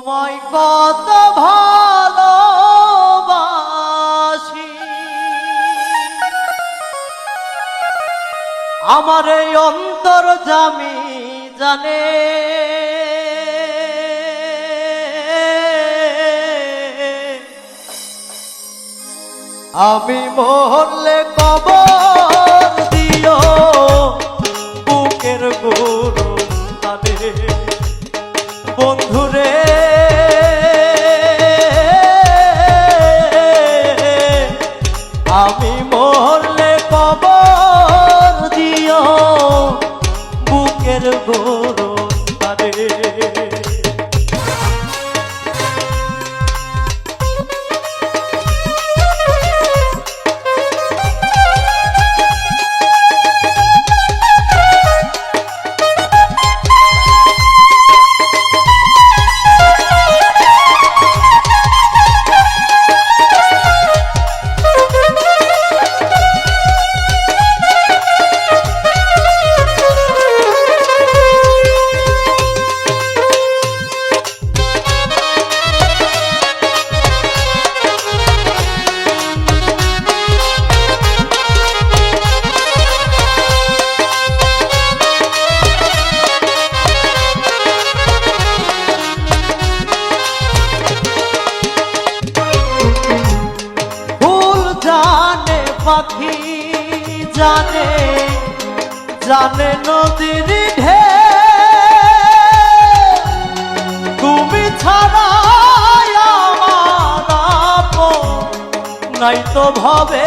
তোমায় কত ভালোবাসি। আমার এই অন্তর জামি জানে। আমি মরলে কবর জানে নদীর ঢে তুমি ছাড়া নাই তো ভাবে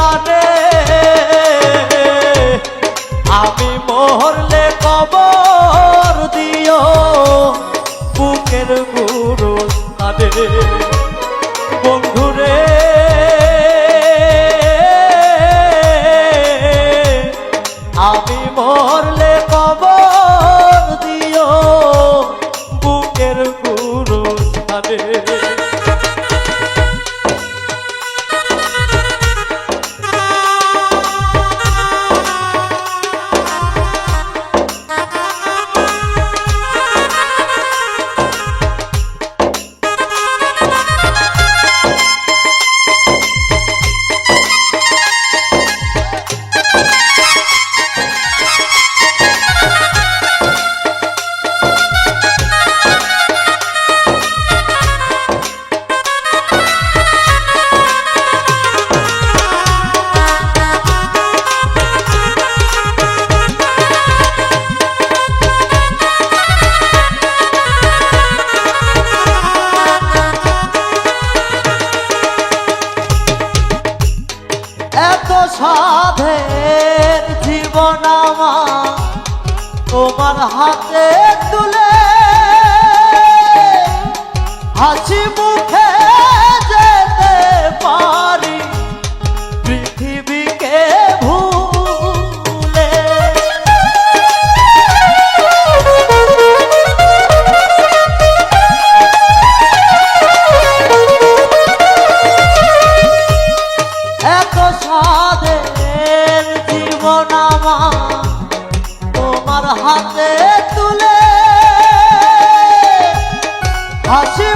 আমি মোহর কবর আমার তোমার হাতে তুলে হাসি হাতে তুলে। হাসি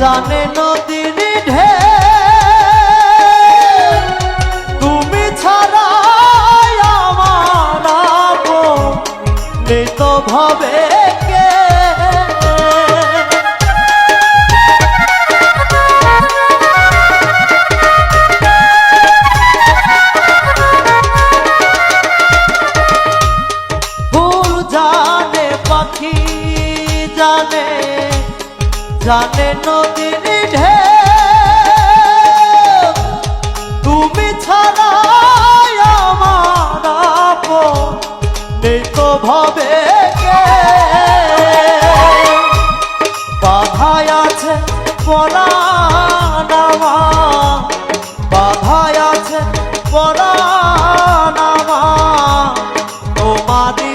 জানে নদীর ঢে তুমি ছাড়া আমার ভাবে। ভবে বাধায় আছে পড়া নামা বাধায় আছে পড়া নামা তোমারই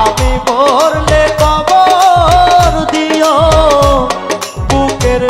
আমি মরলে কবর দিও। বুকের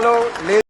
Gonzalo